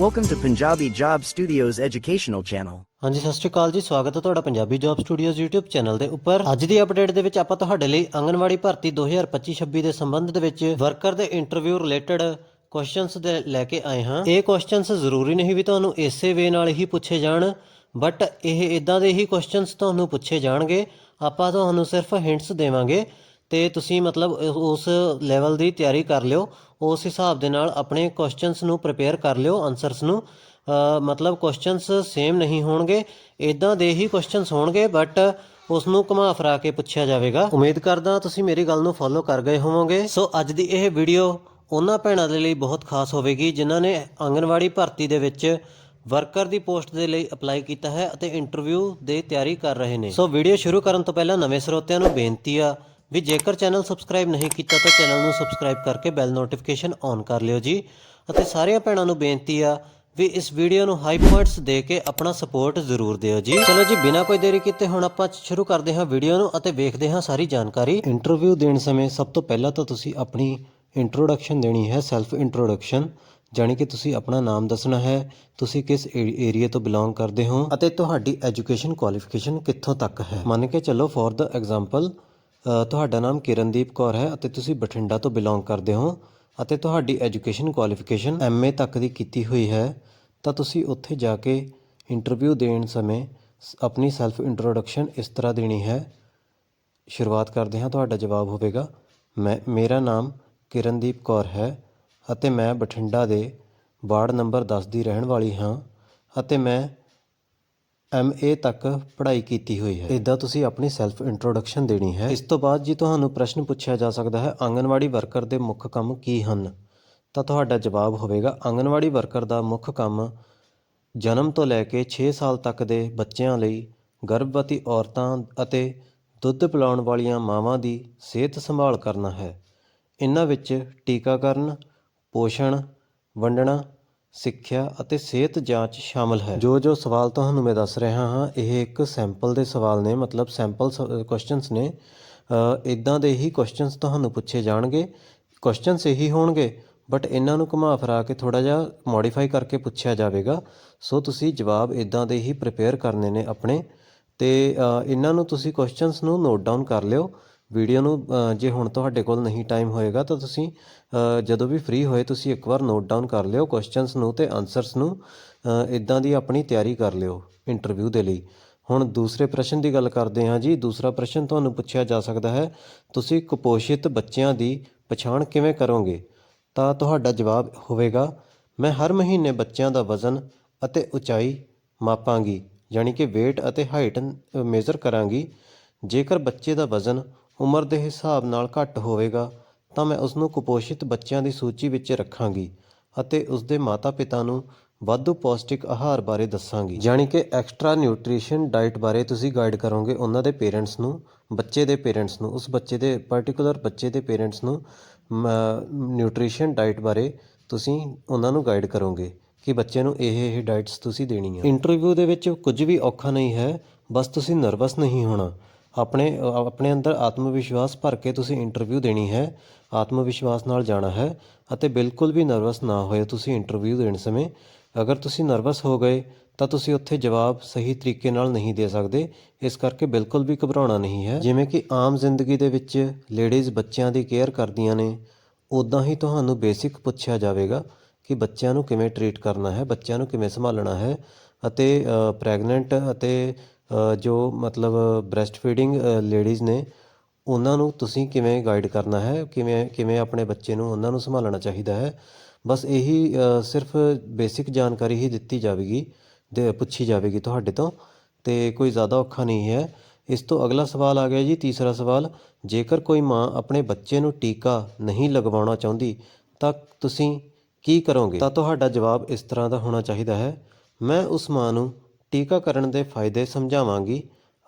Welcome to Punjabi Job Studios educational channel. ਹਾਂਜੀ, ਸਤਿ ਸ਼੍ਰੀ ਅਕਾਲ ਜੀ, ਸਵਾਗਤ ਹੈ ਤੁਹਾਡਾ Punjabi job studios YouTube channel ਦੇ ਉੱਪਰ। ਅੱਜ ਦੀ ਅਪਡੇਟ ਦੇ ਵਿੱਚ ਆਪਾਂ ਤੁਹਾਡੇ ਲਈ ਆਂਗਨਵਾੜੀ ਭਰਤੀ 2025-26 ਦੇ ਸੰਬੰਧ ਦੇ ਵਿੱਚ ਵਰਕਰ ਦੇ ਇੰਟਰਵਿਊ ਰਿਲੇਟਡ ਕੁਐਸਚਨਸ ਦੇ ਲੈ ਕੇ ਆਏ ਹਾਂ। ਇਹ ਕੁਐਸਚਨਸ ਜ਼ਰੂਰੀ ਨਹੀਂ ਵੀ ਤੁਹਾਨੂੰ ਇਸੇ ਵੇ ਨਾਲ ਹੀ ਪੁੱਛੇ ਜਾਣ ਬਟ ਇਹ ਇਦਾਂ ਦੇ ਹੀ ਕੁਐਸਚਨਸ ਤੁਹਾਨੂੰ ਪੁੱਛੇ ਜਾਣਗੇ। ਆਪਾਂ ਤੁਹਾਨੂੰ ਸਿਰਫ ਹਿੰਟਸ ਦੇਵਾਂਗੇ। ਤੇ ਤੁਸੀਂ ਮਤਲਬ ਉਸ ਲੈਵਲ ਦੀ ਤਿਆਰੀ ਕਰ ਲਿਓ। ਉਸ ਹਿਸਾਬ ਦੇ ਨਾਲ ਆਪਣੇ ਕੁਐਸਚਨਸ ਨੂੰ ਪ੍ਰਪੇਅਰ ਕਰ ਲਿਓ ਆਨਸਰਸ ਨੂੰ। ਮਤਲਬ ਕੁਐਸਚਨਸ ਸੇਮ ਨਹੀਂ ਹੋਣਗੇ। ਇਦਾਂ ਦੇ ਹੀ ਕੁਐਸਚਨਸ ਹੋਣਗੇ ਬਟ ਉਸ ਨੂੰ ਘੁਮਾ ਫਰਾ ਕੇ ਪੁੱਛਿਆ ਜਾਵੇਗਾ। ਉਮੀਦ ਕਰਦਾ ਤੁਸੀਂ ਮੇਰੀ ਗੱਲ ਨੂੰ ਫੋਲੋ ਕਰ ਗਏ ਹੋਵੋਗੇ। ਸੋ ਅੱਜ ਦੀ ਇਹ ਵੀਡੀਓ ਉਹਨਾਂ ਭੈਣਾਂ ਦੇ ਲਈ ਬਹੁਤ ਖਾਸ ਹੋਵੇਗੀ, ਜਿਨ੍ਹਾਂ ਨੇ ਆਂਗਨਵਾੜੀ ਭਰਤੀ ਦੇ ਵਿੱਚ ਵਰਕਰ ਦੀ ਪੋਸਟ ਦੇ ਲਈ ਅਪਲਾਈ ਕੀਤਾ ਹੈ ਅਤੇ ਇੰਟਰਵਿਊ ਦੇ ਤਿਆਰੀ ਕਰ ਰਹੇ ਨੇ। ਸੋ ਵੀਡੀਓ ਸ਼ੁਰੂ ਕਰਨ ਤੋਂ ਪਹਿਲਾਂ ਨਵੇਂ ਸਰੋਤਿਆਂ ਨੂੰ ਬੇਨਤੀ ਆ ਵੀ ਜੇਕਰ ਚੈਨਲ ਸਬਸਕ੍ਰਾਈਬ ਨਹੀਂ ਕੀਤਾ ਤਾਂ ਚੈਨਲ ਨੂੰ ਸਬਸਕ੍ਰਾਈਬ ਕਰਕੇ ਬੈਲ ਨੋਟੀਫਿਕੇਸ਼ਨ ਔਨ ਕਰ ਲਿਓ ਜੀ। ਅਤੇ ਸਾਰੀਆਂ ਭੈਣਾਂ ਨੂੰ ਬੇਨਤੀ ਆ ਵੀ ਇਸ ਵੀਡੀਓ ਨੂੰ ਹਾਈ ਪੁਆਇੰਟਸ ਦੇ ਕੇ ਆਪਣਾ ਸਪੋਰਟ ਜ਼ਰੂਰ ਦਿਓ ਜੀ। ਚਲੋ ਜੀ, ਬਿਨਾਂ ਕੋਈ ਦੇਰੀ ਕੀਤੇ ਹੁਣ ਆਪਾਂ ਸ਼ੁਰੂ ਕਰਦੇ ਹਾਂ ਵੀਡੀਓ ਨੂੰ ਅਤੇ ਵੇਖਦੇ ਹਾਂ ਸਾਰੀ ਜਾਣਕਾਰੀ। ਇੰਟਰਵਿਊ ਦੇਣ ਸਮੇਂ ਸਭ ਤੋਂ ਪਹਿਲਾਂ ਤਾਂ ਤੁਸੀਂ ਆਪਣੀ ਇੰਟਰੋਡਕਸ਼ਨ ਦੇਣੀ ਹੈ ਸੈਲਫ ਇੰਟਰੋਡਕਸ਼ਨ ਜਾਣੀ ਕਿ ਤੁਸੀਂ ਆਪਣਾ ਨਾਮ ਦੱਸਣਾ ਹੈ, ਤੁਸੀਂ ਕਿਸ ਏਰੀਆ ਤੋਂ ਬਿਲੋਂਗ ਕਰਦੇ ਹੋ ਅਤੇ ਤੁਹਾਡੀ ਐਜੂਕੇਸ਼ਨ ਕੁਆਲੀਫਿਕੇਸ਼ਨ ਕਿੱਥੋਂ ਤੱਕ ਹੈ। ਮੰਨ ਕੇ ਚੱਲੋ ਫॉर ਦਾ ਐਗਜ਼ਾਮਪਲ ਤੁਹਾਡਾ ਨਾਮ ਕਿਰਨਦੀਪ ਕੌਰ ਹੈ ਅਤੇ ਤੁਸੀਂ ਬਠਿੰਡਾ ਤੋਂ ਬਿਲੋਂਗ ਕਰਦੇ ਹੋ ਅਤੇ ਤੁਹਾਡੀ ਐਜੂਕੇਸ਼ਨ ਕੁਆਲੀਫਿਕੇਸ਼ਨ ਐਮਏ ਤੱਕ ਦੀ ਕੀਤੀ ਹੋਈ ਹੈ, ਤਾਂ ਤੁਸੀਂ ਉੱਥੇ ਜਾ ਕੇ ਇੰਟਰਵਿਊ ਦੇਣ ਸਮੇਂ ਸ- ਆਪਣੀ ਸੈਲਫ ਇੰਟਰੋਡਕਸ਼ਨ ਇਸ ਤਰ੍ਹਾਂ ਦੇਣੀ ਹੈ। ਸ਼ੁਰੂਆਤ ਕਰਦੇ ਹਾਂ, ਤੁਹਾਡਾ ਜਵਾਬ ਹੋਵੇਗਾ, ਮੈਂ, ਮੇਰਾ ਨਾਮ ਕਿਰਨਦੀਪ ਕੌਰ ਹੈ ਅਤੇ ਮੈਂ ਬਠਿੰਡਾ ਦੇ ਵਾਰਡ ਨੰਬਰ 10 ਦੀ ਰਹਿਣ ਵਾਲੀ ਹਾਂ ਅਤੇ ਮੈਂ ਐਮਏ ਤੱਕ ਪੜ੍ਹਾਈ ਕੀਤੀ ਹੋਈ ਹੈ। ਇਦਾਂ ਤੁਸੀਂ ਆਪਣੀ ਸੈਲਫ ਇੰਟਰੋਡਕਸ਼ਨ ਦੇਣੀ ਹੈ। ਇਸ ਤੋਂ ਬਾਅਦ ਜੀ ਤੁਹਾਨੂੰ ਪ੍ਰਸ਼ਨ ਪੁੱਛਿਆ ਜਾ ਸਕਦਾ ਹੈ, ਆਂਗਨਵਾੜੀ ਵਰਕਰ ਦੇ ਮੁੱਖ ਕੰਮ ਕੀ ਹਨ? ਤਾਂ ਤੁਹਾਡਾ ਜਵਾਬ ਹੋਵੇਗਾ, ਆਂਗਨਵਾੜੀ ਵਰਕਰ ਦਾ ਮੁੱਖ ਕੰਮ ਜਨਮ ਤੋਂ ਲੈ ਕੇ 6 ਸਾਲ ਤੱਕ ਦੇ ਬੱਚਿਆਂ ਲਈ ਗਰਭਵਤੀ ਔਰਤਾਂ ਅਤੇ ਦੁੱਧ ਪਿਲਾਉਣ ਵਾਲੀਆਂ ਮਾਵਾਂ ਦੀ ਸਿਹਤ ਸੰਭਾਲ ਕਰਨਾ ਹੈ। ਇਹਨਾਂ ਵਿੱਚ ਟੀਕਾਕਰਨ, ਪੋਸ਼ਣ, ਵੰਡਣਾ ਸਿੱਖਿਆ ਅਤੇ ਸਿਹਤ ਜਾਂਚ ਸ਼ਾਮਲ ਹੈ। ਜੋ ਜੋ ਸਵਾਲ ਤੁਹਾਨੂੰ ਮੈਂ ਦੱਸ ਰਿਹਾ ਹਾਂ, ਇਹ ਇੱਕ ਸੈਂਪਲ ਦੇ ਸਵਾਲ ਨੇ, ਮਤਲਬ ਸੈਂਪਲ ਕੁਐਸਚਨਸ ਨੇ। ਇਦਾਂ ਦੇ ਹੀ ਕੁਐਸਚਨਸ ਤੁਹਾਨੂੰ ਪੁੱਛੇ ਜਾਣਗੇ। ਕੁਐਸਚਨਸ ਇਹੀ ਹੋਣਗੇ ਬਟ ਇਹਨਾਂ ਨੂੰ ਘੁਮਾ ਫਰਾ ਕੇ ਥੋੜਾ ਜਿਹਾ ਮੋਡੀਫਾਈ ਕਰਕੇ ਪੁੱਛਿਆ ਜਾਵੇਗਾ। ਸੋ ਤੁਸੀਂ ਜਵਾਬ ਇਦਾਂ ਦੇ ਹੀ ਪ੍ਰਿਪੇਅਰ ਕਰਨੇ ਨੇ ਆਪਣੇ। ਤੇ ਇਹਨਾਂ ਨੂੰ ਤੁਸੀਂ ਕੁਐਸਚਨਸ ਨੂੰ ਨੋਟ ਡਾਊਨ ਕਰ ਲਿਓ। ਵੀਡੀਓ ਨੂੰ ਜੇ ਹੁਣ ਤੁਹਾਡੇ ਕੋਲ ਨਹੀਂ ਟਾਈਮ ਹੋਏਗਾ ਤਾਂ ਤੁਸੀਂ ਜਦੋਂ ਵੀ ਫ੍ਰੀ ਹੋਏ ਤੁਸੀਂ ਇੱਕ ਵਾਰ ਨੋਟ ਡਾਊਨ ਕਰ ਲਿਓ ਕੁਐਸਚਨਸ ਨੂੰ ਤੇ ਆਨਸਰਸ ਨੂੰ ਇਦਾਂ ਦੀ ਆਪਣੀ ਤਿਆਰੀ ਕਰ ਲਿਓ ਇੰਟਰਵਿਊ ਦੇ ਲਈ। ਹੁਣ ਦੂਸਰੇ ਪ੍ਰਸ਼ਨ ਦੀ ਗੱਲ ਕਰਦੇ ਹਾਂ ਜੀ। ਦੂਸਰਾ ਪ੍ਰਸ਼ਨ ਤੁਹਾਨੂੰ ਪੁੱਛਿਆ ਜਾ ਸਕਦਾ ਹੈ, ਤੁਸੀਂ ਕੁਪੋਸ਼ਿਤ ਬੱਚਿਆਂ ਦੀ ਪਛਾਣ ਕਿਵੇਂ ਕਰੋਗੇ? ਤਾਂ ਤੁਹਾਡਾ ਜਵਾਬ ਹੋਵੇਗਾ, ਮੈਂ ਹਰ ਮਹੀਨੇ ਬੱਚਿਆਂ ਦਾ ਵਜ਼ਨ ਅਤੇ ਉਚਾਈ ਮਾਪਾਂਗੀ, ਯਾਨੀ ਕਿ weight ਅਤੇ ਹਾਈਟ ਮੇਜ਼ਰ ਕਰਾਂਗੀ। ਜੇਕਰ ਬੱਚੇ ਦਾ ਵਜ਼ਨ ਉਮਰ ਦੇ ਹਿਸਾਬ ਨਾਲ ਘੱਟ ਹੋਵੇਗਾ, ਤਾਂ ਮੈਂ ਉਸ ਨੂੰ ਕੁਪੋਸ਼ਿਤ ਬੱਚਿਆਂ ਦੀ ਸੂਚੀ ਵਿੱਚ ਰੱਖਾਂਗੀ ਅਤੇ ਉਸ ਦੇ ਮਾਤਾ-ਪਿਤਾ ਨੂੰ ਵਾਧੂ ਪੌਸ਼ਟਿਕ ਆਹਾਰ ਬਾਰੇ ਦੱਸਾਂਗੀ। ਯਾਨੀ ਕਿ ਐਕਸਟਰਾ ਨਿਊਟ੍ਰੀਸ਼ਨ ਡਾਈਟ ਬਾਰੇ ਤੁਸੀਂ ਗਾਈਡ ਕਰੋਗੇ ਉਹਨਾਂ ਦੇ ਪੇਰੈਂਟਸ ਨੂੰ, ਬੱਚੇ ਦੇ ਪੇਰੈਂਟਸ ਨੂੰ, ਉਸ ਬੱਚੇ ਦੇ, ਪਾਰਟਿਕੂਲਰ ਬੱਚੇ ਦੇ ਪੇਰੈਂਟਸ ਨੂੰ ਨਿਊਟ੍ਰੀਸ਼ਨ ਡਾਈਟ ਬਾਰੇ ਤੁਸੀਂ ਉਹਨਾਂ ਨੂੰ ਗਾਈਡ ਕਰੋਗੇ ਕਿ ਬੱਚੇ ਨੂੰ ਇਹ ਇਹ ਡਾਈਟਸ ਤੁਸੀਂ ਦੇਣੀ ਹੈ ਇੰਟਰਵਿਊ ਦੇ ਵਿੱਚ ਕੁਝ ਵੀ ਔਖਾ ਨਹੀਂ ਹੈ, ਬਸ ਤੁਸੀਂ ਨਰਵਸ ਨਹੀਂ ਹੋਣਾ। ਆਪਣੇ ਆਪਣੇ ਅੰਦਰ ਆਤਮ ਵਿਸ਼ਵਾਸ ਭਰ ਕੇ ਤੁਸੀਂ ਇੰਟਰਵਿਊ ਦੇਣੀ ਹੈ ਆਤਮ ਵਿਸ਼ਵਾਸ ਨਾਲ ਜਾਣਾ ਹੈ ਅਤੇ ਬਿਲਕੁਲ ਵੀ ਨਰਵਸ ਨਾ ਹੋਏ ਤੁਸੀਂ ਇੰਟਰਵਿਊ ਦੇਣ ਸਮੇਂ। ਅਗਰ ਤੁਸੀਂ ਨਰਵਸ ਹੋ ਗਏ, ਤਾਂ ਤੁਸੀਂ ਉੱਥੇ ਜਵਾਬ ਸਹੀ ਤਰੀਕੇ ਨਾਲ ਨਹੀਂ ਦੇ ਸਕਦੇ। ਇਸ ਕਰਕੇ ਬਿਲਕੁਲ ਵੀ ਘਬਰਾਉਣਾ ਨਹੀਂ ਹੈ। ਜਿਵੇਂ ਕਿ ਆਮ ਜ਼ਿੰਦਗੀ ਦੇ ਵਿੱਚ ਲੇਡੀਜ਼ ਬੱਚਿਆਂ ਦੀ ਕੇਅਰ ਕਰਦੀਆਂ ਨੇ ਉਦਾਂ ਹੀ ਤੁਹਾਨੂੰ ਬੇਸਿਕ ਪੁੱਛਿਆ ਜਾਵੇਗਾ ਕਿ ਬੱਚਿਆਂ ਨੂੰ ਕਿਵੇਂ ਟਰੀਟ ਕਰਨਾ ਹੈ, ਬੱਚਿਆਂ ਨੂੰ ਕਿਵੇਂ ਸੰਭਾਲਣਾ ਹੈ ਅਤੇ ਪ੍ਰੈਗਨੈਂਟ ਅਤੇ ਜੋ ਮਤਲਬ ਬ੍ਰੈਸਟ ਫੀਡਿੰਗ ਲੇਡੀਜ਼ ਨੇ, ਉਹਨਾਂ ਨੂੰ ਤੁਸੀਂ ਕਿਵੇਂ ਗਾਈਡ ਕਰਨਾ ਹੈ? ਕਿਵੇਂ ਕਿਵੇਂ ਆਪਣੇ ਬੱਚੇ ਨੂੰ ਉਹਨਾਂ ਨੂੰ ਸੰਭਾਲਣਾ ਚਾਹੀਦਾ ਹੈ? ਬਸ ਇਹੀ ਸਿਰਫ ਬੇਸਿਕ ਜਾਣਕਾਰੀ ਹੀ ਦਿੱਤੀ ਜਾਵੇਗੀ, ਦੇ, ਪੁੱਛੀ ਜਾਵੇਗੀ ਤੁਹਾਡੇ ਤੋਂ, ਤੇ ਕੋਈ ਜ਼ਿਆਦਾ ਔਖਾ ਨਹੀਂ ਹੈ। ਇਸ ਤੋਂ ਅਗਲਾ ਸਵਾਲ ਆ ਗਿਆ ਜੀ, ਤੀਸਰਾ ਸਵਾਲ, ਜੇਕਰ ਕੋਈ ਮਾਂ ਆਪਣੇ ਬੱਚੇ ਨੂੰ ਟੀਕਾ ਨਹੀਂ ਲਗਵਾਉਣਾ ਚਾਹੁੰਦੀ, ਤਾਂ ਤੁਸੀਂ ਕੀ ਕਰੋਗੇ? ਤਾਂ ਤੁਹਾਡਾ ਜਵਾਬ ਇਸ ਤਰ੍ਹਾਂ ਦਾ ਹੋਣਾ ਚਾਹੀਦਾ ਹੈ, ਮੈਂ ਉਸ ਮਾਂ ਨੂੰ ਟੀਕਾਕਰਨ ਦੇ ਫਾਇਦੇ ਸਮਝਾਵਾਂਗੀ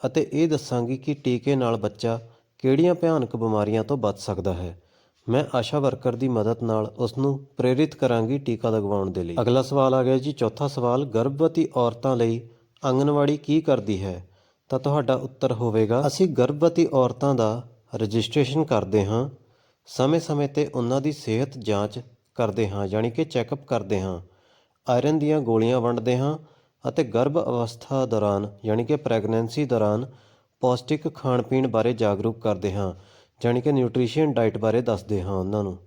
ਅਤੇ ਇਹ ਦੱਸਾਂਗੀ ਕਿ ਟੀਕੇ ਨਾਲ ਬੱਚਾ ਕਿਹੜੀਆਂ ਭਿਆਨਕ ਬਿਮਾਰੀਆਂ ਤੋਂ ਬਚ ਸਕਦਾ ਹੈ। ਮੈਂ ਆਸ਼ਾ ਵਰਕਰ ਦੀ ਮਦਦ ਨਾਲ ਉਸ ਨੂੰ ਪ੍ਰੇਰਿਤ ਕਰਾਂਗੀ ਟੀਕਾ ਲਗਵਾਉਣ ਦੇ ਲਈ। ਅਗਲਾ ਸਵਾਲ ਆ ਗਿਆ ਜੀ। ਚੌਥਾ ਸਵਾਲ, ਗਰਭਵਤੀ ਔਰਤਾਂ ਲਈ ਆਂਗਨਵਾੜੀ ਕੀ ਕਰਦੀ ਹੈ? ਤਾਂ ਤੁਹਾਡਾ ਉੱਤਰ ਹੋਵੇਗਾ, ਅਸੀਂ ਗਰਭਵਤੀ ਔਰਤਾਂ ਦਾ ਰਜਿਸਟ੍ਰੇਸ਼ਨ ਕਰਦੇ ਹਾਂ, ਸਮੇਂ-ਸਮੇਂ ਤੇ ਉਹਨਾਂ ਦੀ ਸਿਹਤ ਜਾਂਚ ਕਰਦੇ ਹਾਂ, ਯਾਨੀ ਕਿ ਚੈੱਕਅਪ ਕਰਦੇ ਹਾਂ, ਆਇਰਨ ਦੀਆਂ ਗੋਲੀਆਂ ਵੰਡਦੇ ਹਾਂ ਅਤੇ ਗਰਭ ਅਵਸਥਾ ਦੌਰਾਨ, ਯਾਨੀ ਕਿ ਪ੍ਰੈਗਨੈਂਸੀ ਦੌਰਾਨ, ਪੌਸ਼ਟਿਕ ਖਾਣ ਪੀਣ ਬਾਰੇ ਜਾਗਰੂਕ ਕਰਦੇ ਹਾਂ, ਯਾਨੀ ਕਿ ਨਿਊਟ੍ਰੀਸ਼ਨ ਡਾਈਟ ਬਾਰੇ ਦੱਸਦੇ ਹਾਂ ਉਹਨਾਂ ਨੂੰ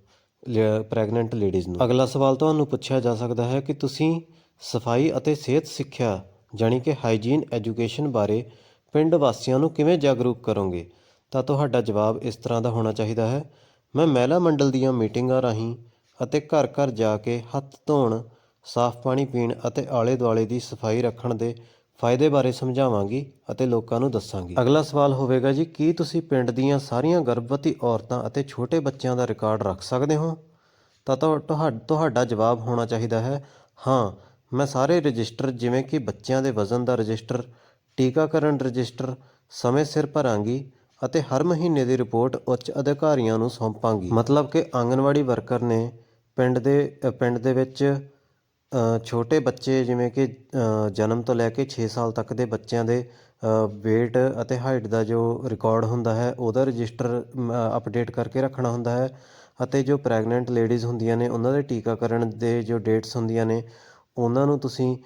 ਪ੍ਰੈਗਨੈਂਟ ਲੇਡੀਜ਼ ਨੂੰ। ਅਗਲਾ ਸਵਾਲ ਤੁਹਾਨੂੰ ਪੁੱਛਿਆ ਜਾ ਸਕਦਾ ਹੈ ਕਿ ਤੁਸੀਂ ਸਫ਼ਾਈ ਅਤੇ ਸਿਹਤ ਸਿੱਖਿਆ, ਯਾਨੀ ਕਿ ਹਾਈਜੀਨ ਐਜੂਕੇਸ਼ਨ ਬਾਰੇ ਪਿੰਡ ਵਾਸੀਆਂ ਨੂੰ ਕਿਵੇਂ ਜਾਗਰੂਕ ਕਰੋਗੇ? ਤਾਂ ਤੁਹਾਡਾ ਜਵਾਬ ਇਸ ਤਰ੍ਹਾਂ ਦਾ ਹੋਣਾ ਚਾਹੀਦਾ ਹੈ, ਮੈਂ ਮਹਿਲਾ ਮੰਡਲ ਦੀਆਂ ਮੀਟਿੰਗਾਂ ਰਾਹੀਂ ਅਤੇ ਘਰ ਘਰ ਜਾ ਕੇ ਹੱਥ ਧੋਣ ਸਾਫ਼ ਪਾਣੀ ਪੀਣ ਅਤੇ ਆਲੇ ਦੁਆਲੇ ਦੀ ਸਫ਼ਾਈ ਰੱਖਣ ਦੇ ਫਾਇਦੇ ਬਾਰੇ ਸਮਝਾਵਾਂਗੀ ਅਤੇ ਲੋਕਾਂ ਨੂੰ ਦੱਸਾਂਗੀ। ਅਗਲਾ ਸਵਾਲ ਹੋਵੇਗਾ ਜੀ, ਕੀ ਤੁਸੀਂ ਪਿੰਡ ਦੀਆਂ ਸਾਰੀਆਂ ਗਰਭਵਤੀ ਔਰਤਾਂ ਅਤੇ ਛੋਟੇ ਬੱਚਿਆਂ ਦਾ ਰਿਕਾਰਡ ਰੱਖ ਸਕਦੇ ਹੋ? ਤਾਂ ਤੁਹਾ- ਤੁਹਾਡਾ ਜਵਾਬ ਹੋਣਾ ਚਾਹੀਦਾ ਹੈ, ਹਾਂ, ਮੈਂ ਸਾਰੇ ਰਜਿਸਟਰ ਜਿਵੇਂ ਕਿ ਬੱਚਿਆਂ ਦੇ ਵਜ਼ਨ ਦਾ ਰਜਿਸਟਰ, ਟੀਕਾਕਰਨ ਰਜਿਸਟਰ, ਸਮੇਂ ਸਿਰ ਭਰਾਂਗੀ ਅਤੇ ਹਰ ਮਹੀਨੇ ਦੀ ਰਿਪੋਰਟ ਉੱਚ ਅਧਿਕਾਰੀਆਂ ਨੂੰ ਸੌਂਪਾਂਗੀ। ਮਤਲਬ ਕਿ ਆਂਗਨਵਾੜੀ ਵਰਕਰ ਨੇ ਪਿੰਡ ਦੇ ਪਿੰਡ ਦੇ ਵਿੱਚ ਛੋਟੇ ਬੱਚੇ ਜਿਵੇਂ ਕਿ ਜਨਮ ਤੋਂ ਲੈ ਕੇ ਛੇ ਸਾਲ ਤੱਕ ਦੇ ਬੱਚਿਆਂ ਦੇ ਵੇਟ ਅਤੇ ਹਾਈਟ ਦਾ ਜੋ ਰਿਕਾਰਡ ਹੁੰਦਾ ਹੈ, ਉਹਦਾ ਰਜਿਸਟਰ ਅਪਡੇਟ ਕਰਕੇ ਰੱਖਣਾ ਹੁੰਦਾ ਹੈ ਅਤੇ ਜੋ ਪ੍ਰੈਗਨੈਂਟ ਲੇਡੀਜ਼ ਹੁੰਦੀਆਂ ਨੇ, ਉਹਨਾਂ ਦੇ ਟੀਕਾਕਰਨ ਦੇ ਜੋ ਡੇਟਸ ਹੁੰਦੀਆਂ ਨੇ, ਉਹਨਾਂ ਨੂੰ ਤੁਸੀਂ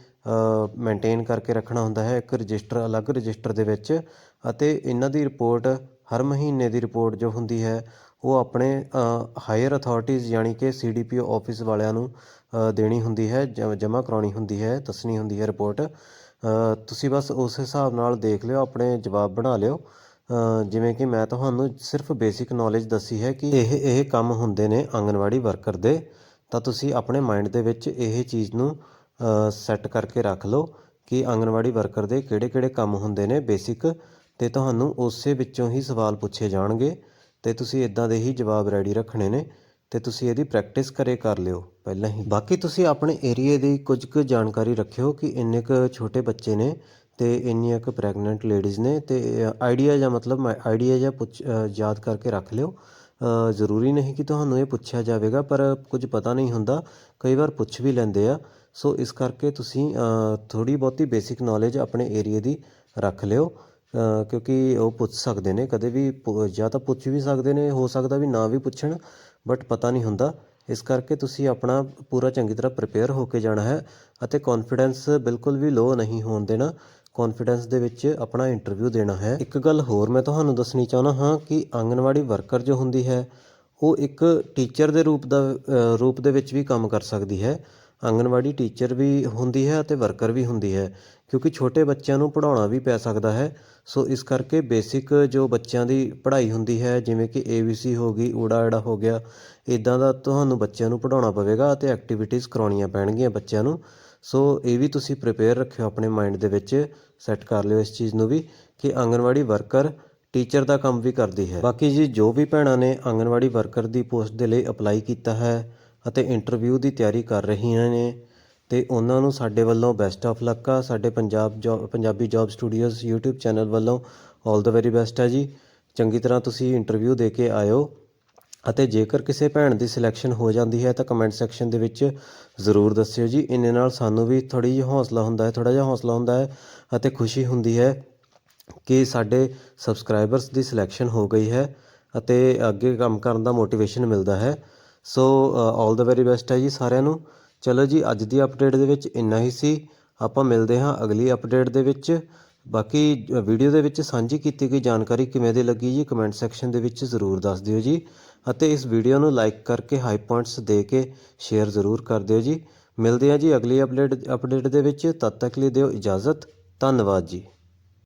ਮੇਨਟੇਨ ਕਰਕੇ ਰੱਖਣਾ ਹੁੰਦਾ ਹੈ, ਇੱਕ ਰਜਿਸਟਰ ਅਲੱਗ ਰਜਿਸਟਰ ਦੇ ਵਿੱਚ ਅਤੇ ਇਹਨਾਂ ਦੀ ਰਿਪੋਰਟ ਹਰ ਮਹੀਨੇ ਦੀ ਰਿਪੋਰਟ ਜੋ ਹੁੰਦੀ ਹੈ ਉਹ ਆਪਣੇ ਹਾਇਰ ਅਥੋਰਟੀਜ਼ ਯਾਨੀ ਕਿ ਸੀ ਡੀ ਪੀ ਓ ਆਫਿਸ ਵਾਲਿਆਂ ਨੂੰ ਦੇਣੀ ਹੁੰਦੀ ਹੈ ਜਮ੍ਹਾਂ ਕਰਾਉਣੀ ਹੁੰਦੀ ਹੈ, ਦੱਸਣੀ ਹੁੰਦੀ ਹੈ ਰਿਪੋਰਟ ਤੁਸੀਂ ਬਸ ਉਸ ਹਿਸਾਬ ਨਾਲ ਦੇਖ ਲਿਓ, ਆਪਣੇ ਜਵਾਬ ਬਣਾ ਲਿਓ। ਜਿਵੇਂ ਕਿ ਮੈਂ ਤੁਹਾਨੂੰ ਸਿਰਫ ਬੇਸਿਕ ਨੌਲੇਜ ਦੱਸੀ ਹੈ ਕਿ ਇਹ ਇਹ ਕੰਮ ਹੁੰਦੇ ਨੇ ਆਂਗਨਵਾੜੀ ਵਰਕਰ ਦੇ, ਤਾਂ ਤੁਸੀਂ ਆਪਣੇ ਮਾਈਂਡ ਦੇ ਵਿੱਚ ਇਹ ਚੀਜ਼ ਨੂੰ ਸੈੱਟ ਕਰਕੇ ਰੱਖ ਲਓ ਕਿ ਆਂਗਨਵਾੜੀ ਵਰਕਰ ਦੇ ਕਿਹੜੇ-ਕਿਹੜੇ ਕੰਮ ਹੁੰਦੇ ਨੇ ਬੇਸਿਕ ਤੇ ਤੁਹਾਨੂੰ ਉਸੇ ਵਿੱਚੋਂ ਹੀ ਸਵਾਲ ਪੁੱਛੇ ਜਾਣਗੇ। ਅਤੇ ਤੁਸੀਂ ਇੱਦਾਂ ਦੇ ਹੀ ਜਵਾਬ ਰੈਡੀ ਰੱਖਣੇ ਨੇ ਅਤੇ ਤੁਸੀਂ ਇਹਦੀ ਪ੍ਰੈਕਟਿਸ ਕਰੇ ਕਰ ਲਿਓ ਪਹਿਲਾਂ ਹੀ। ਬਾਕੀ ਤੁਸੀਂ ਆਪਣੇ ਏਰੀਏ ਦੀ ਕੁਝ ਕੁ ਜਾਣਕਾਰੀ ਰੱਖਿਓ ਕਿ ਇੰਨੇ ਕੁ ਛੋਟੇ ਬੱਚੇ ਨੇ ਅਤੇ ਇੰਨੀਆਂ ਕੁ ਪ੍ਰੈਗਨੈਂਟ ਲੇਡੀਜ਼ ਨੇ ਅਤੇ ਆਈਡੀਆ ਜਾਂ ਮਤਲਬ ਆਈਡੀਆ ਜਾਂ ਪੁੱਛ ਯਾਦ ਕਰਕੇ ਰੱਖ ਲਿਓ। ਜ਼ਰੂਰੀ ਨਹੀਂ ਕਿ ਤੁਹਾਨੂੰ ਇਹ ਪੁੱਛਿਆ ਜਾਵੇਗਾ, ਪਰ ਕੁਝ ਪਤਾ ਨਹੀਂ ਹੁੰਦਾ, ਕਈ ਵਾਰ ਪੁੱਛ ਵੀ ਲੈਂਦੇ ਆ। ਸੋ ਇਸ ਕਰਕੇ ਤੁਸੀਂ ਥੋੜੀ ਬਹੁਤੀ ਬੇਸਿਕ ਨੌਲੇਜ ਆਪਣੇ ਏਰੀਏ ਦੀ ਰੱਖ ਲਿਓ। ਕਿਉਂਕਿ ਉਹ ਪੁੱਛ ਸਕਦੇ ਨੇ, ਕਦੇ ਵੀ ਪੁ- ਜਾਂ ਤਾਂ ਪੁੱਛ ਵੀ ਸਕਦੇ ਨੇ, ਹੋ ਸਕਦਾ ਵੀ ਨਾ ਵੀ ਪੁੱਛਣ ਬਟ ਪਤਾ ਨਹੀਂ ਹੁੰਦਾ। ਇਸ ਕਰਕੇ ਤੁਸੀਂ ਆਪਣਾ ਪੂਰਾ ਚੰਗੀ ਤਰ੍ਹਾਂ ਪ੍ਰਿਪੇਅਰ ਹੋ ਕੇ ਜਾਣਾ ਹੈ ਅਤੇ ਕੌਨਫੀਡੈਂਸ ਬਿਲਕੁਲ ਵੀ ਲੋ ਨਹੀਂ ਹੋਣ ਦੇਣਾ। ਕੌਨਫੀਡੈਂਸ ਦੇ ਵਿੱਚ ਆਪਣਾ ਇੰਟਰਵਿਊ ਦੇਣਾ ਹੈ। ਇੱਕ ਗੱਲ ਹੋਰ ਮੈਂ ਤੁਹਾਨੂੰ ਦੱਸਣੀ ਚਾਹੁੰਦਾ ਹਾਂ ਕਿ ਆਂਗਨਵਾੜੀ ਵਰਕਰ ਜੋ ਹੁੰਦੀ ਹੈ, ਉਹ ਇੱਕ ਟੀਚਰ ਦੇ ਰੂਪ ਦਾ ਰੂਪ ਦੇ ਵਿੱਚ ਵੀ ਕੰਮ ਕਰ ਸਕਦੀ ਹੈ। ਆਂਗਨਵਾੜੀ ਟੀਚਰ ਵੀ ਹੁੰਦੀ ਹੈ ਅਤੇ ਵਰਕਰ ਵੀ ਹੁੰਦੀ ਹੈ, ਕਿਉਂਕਿ ਛੋਟੇ ਬੱਚਿਆਂ ਨੂੰ ਪੜ੍ਹਾਉਣਾ ਵੀ ਪੈ ਸਕਦਾ ਹੈ। ਸੋ ਇਸ ਕਰਕੇ ਬੇਸਿਕ ਜੋ ਬੱਚਿਆਂ ਦੀ ਪੜ੍ਹਾਈ ਹੁੰਦੀ ਹੈ, ਜਿਵੇਂ ਕਿ ABC ਹੋ ਗਈ, ਊੜਾ ਆੜਾ ਹੋ ਗਿਆ ਇਦਾਂ ਦਾ ਤੁਹਾਨੂੰ ਬੱਚਿਆਂ ਨੂੰ ਪੜ੍ਹਾਉਣਾ ਪਵੇਗਾ ਅਤੇ ਐਕਟੀਵਿਟੀਜ਼ ਕਰਾਉਣੀਆਂ ਪੈਣਗੀਆਂ ਬੱਚਿਆਂ ਨੂੰ। ਸੋ ਇਹ ਵੀ ਤੁਸੀਂ ਪ੍ਰਿਪੇਅਰ ਰੱਖਿਓ ਆਪਣੇ ਮਾਈਂਡ ਦੇ ਵਿੱਚ ਸੈੱਟ ਕਰ ਲਿਓ ਇਸ ਚੀਜ਼ ਨੂੰ ਵੀ, ਕਿ ਆਂਗਨਵਾੜੀ ਵਰਕਰ ਟੀਚਰ ਦਾ ਕੰਮ ਵੀ ਕਰਦੀ ਹੈ। ਬਾਕੀ ਜੀ ਜੋ ਵੀ ਭੈਣਾਂ ਨੇ ਆਂਗਨਵਾੜੀ ਵਰਕਰ ਦੀ ਪੋਸਟ ਦੇ ਲਈ ਅਪਲਾਈ ਕੀਤਾ ਹੈ ਅਤੇ ਇੰਟਰਵਿਊ ਦੀ ਤਿਆਰੀ ਕਰ ਰਹੀਆਂ ਨੇ ਅਤੇ ਉਹਨਾਂ ਨੂੰ ਸਾਡੇ ਵੱਲੋਂ ਬੈਸਟ ਆਫ ਲੱਕ ਆ। ਸਾਡੇ Punjab job Punjabi job studios YouTube channel ਵੱਲੋਂ 올 ਦਾ ਵੈਰੀ ਬੈਸਟ ਆ ਜੀ। ਚੰਗੀ ਤਰ੍ਹਾਂ ਤੁਸੀਂ ਇੰਟਰਵਿਊ ਦੇ ਕੇ ਆਇਓ ਅਤੇ ਜੇਕਰ ਕਿਸੇ ਭੈਣ ਦੀ ਸਿਲੈਕਸ਼ਨ ਹੋ ਜਾਂਦੀ ਹੈ ਤਾਂ ਕਮੈਂਟ ਸੈਕਸ਼ਨ ਦੇ ਵਿੱਚ ਜ਼ਰੂਰ ਦੱਸਿਓ ਜੀ। ਇੰਨੇ ਨਾਲ ਸਾਨੂੰ ਵੀ ਥੋੜੀ ਜਿਹੀ ਹੌਸਲਾ ਹੁੰਦਾ ਹੈ ਥੋੜਾ ਜਿਹਾ ਹੌਸਲਾ ਹੁੰਦਾ ਹੈ ਅਤੇ ਖੁਸ਼ੀ ਹੁੰਦੀ ਹੈ ਕਿ ਸਾਡੇ ਸਬਸਕ੍ਰਾਈਬਰਸ ਦੀ ਸਿਲੈਕਸ਼ਨ ਹੋ ਗਈ ਹੈ ਅਤੇ ਅੱਗੇ ਕੰਮ ਕਰਨ ਦਾ ਮੋਟੀਵੇਸ਼ਨ ਮਿਲਦਾ ਹੈ। ਸੋ 올 ਦਾ ਵੈਰੀ ਬੈਸਟ ਹੈ ਜੀ ਸਾਰਿਆਂ ਨੂੰ। ਚਲੋ ਜੀ, ਅੱਜ ਦੀ ਅਪਡੇਟ ਦੇ ਵਿੱਚ ਇੰਨਾ ਹੀ ਸੀ। ਆਪਾਂ ਮਿਲਦੇ ਹਾਂ ਅਗਲੀ ਅਪਡੇਟ ਦੇ ਵਿੱਚ। ਬਾਕੀ ਵੀਡੀਓ ਦੇ ਵਿੱਚ ਸਾਂਝੀ ਕੀਤੀ ਗਈ ਜਾਣਕਾਰੀ ਕਿਵੇਂ ਦੀ ਲੱਗੀ ਜੀ ਕਮੈਂਟ ਸੈਕਸ਼ਨ ਦੇ ਵਿੱਚ ਜ਼ਰੂਰ ਦੱਸ ਦਿਓ ਜੀ। ਅਤੇ ਇਸ ਵੀਡੀਓ ਨੂੰ ਲਾਈਕ ਕਰਕੇ ਹਾਈ ਪੁਆਇੰਟਸ ਦੇ ਕੇ ਸ਼ੇਅਰ ਜ਼ਰੂਰ ਕਰ ਦਿਓ ਜੀ। ਮਿਲਦੇ ਹਾਂ ਜੀ ਅਗਲੀ ਅਪਡੇਟ ਅਪਡੇਟ ਦੇ ਵਿੱਚ। ਤਦ ਤੱਕ ਲਈ ਦਿਓ ਇਜਾਜ਼ਤ। ਧੰਨਵਾਦ ਜੀ।